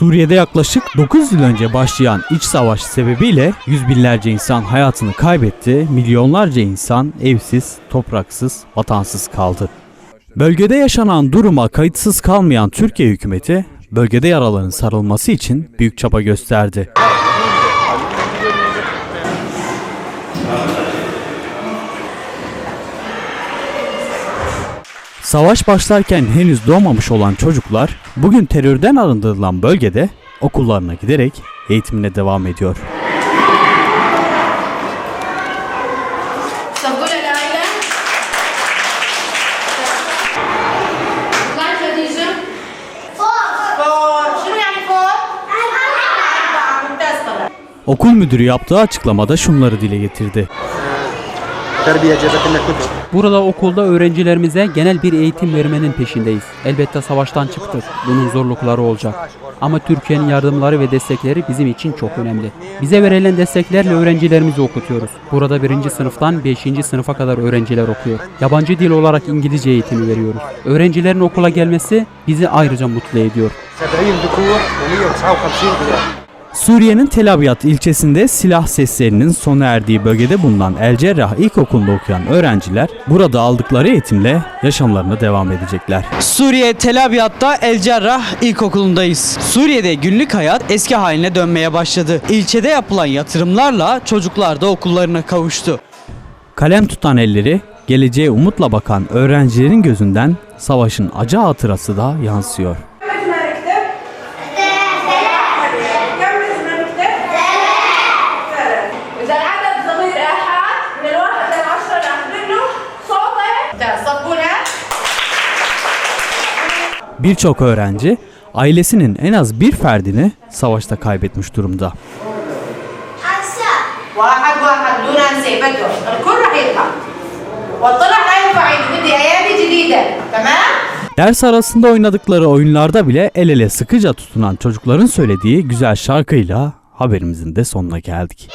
Suriye'de yaklaşık 9 yıl önce başlayan iç savaş sebebiyle yüz binlerce insan hayatını kaybetti, milyonlarca insan evsiz, topraksız, vatansız kaldı. Bölgede yaşanan duruma kayıtsız kalmayan Türkiye hükümeti, bölgede yaraların sarılması için büyük çaba gösterdi. Savaş başlarken henüz doğmamış olan çocuklar bugün terörden arındırılan bölgede okullarına giderek eğitimine devam ediyor. Okul müdürü yaptığı açıklamada şunları dile getirdi terbiye cebetinde kudur. Burada okulda öğrencilerimize genel bir eğitim vermenin peşindeyiz. Elbette savaştan çıktık. Bunun zorlukları olacak. Ama Türkiye'nin yardımları ve destekleri bizim için çok önemli. Bize verilen desteklerle öğrencilerimizi okutuyoruz. Burada birinci sınıftan beşinci sınıfa kadar öğrenciler okuyor. Yabancı dil olarak İngilizce eğitimi veriyoruz. Öğrencilerin okula gelmesi bizi ayrıca mutlu ediyor. Suriye'nin Tel Abyad ilçesinde silah seslerinin sona erdiği bölgede bulunan El Cerrah İlkokulu'nda okuyan öğrenciler burada aldıkları eğitimle yaşamlarına devam edecekler. Suriye Tel Abyad'da El Cerrah İlkokulu'ndayız. Suriye'de günlük hayat eski haline dönmeye başladı. İlçede yapılan yatırımlarla çocuklar da okullarına kavuştu. Kalem tutan elleri, geleceğe umutla bakan öğrencilerin gözünden savaşın acı hatırası da yansıyor. birçok öğrenci ailesinin en az bir ferdini savaşta kaybetmiş durumda. Ders arasında oynadıkları oyunlarda bile el ele sıkıca tutunan çocukların söylediği güzel şarkıyla haberimizin de sonuna geldik.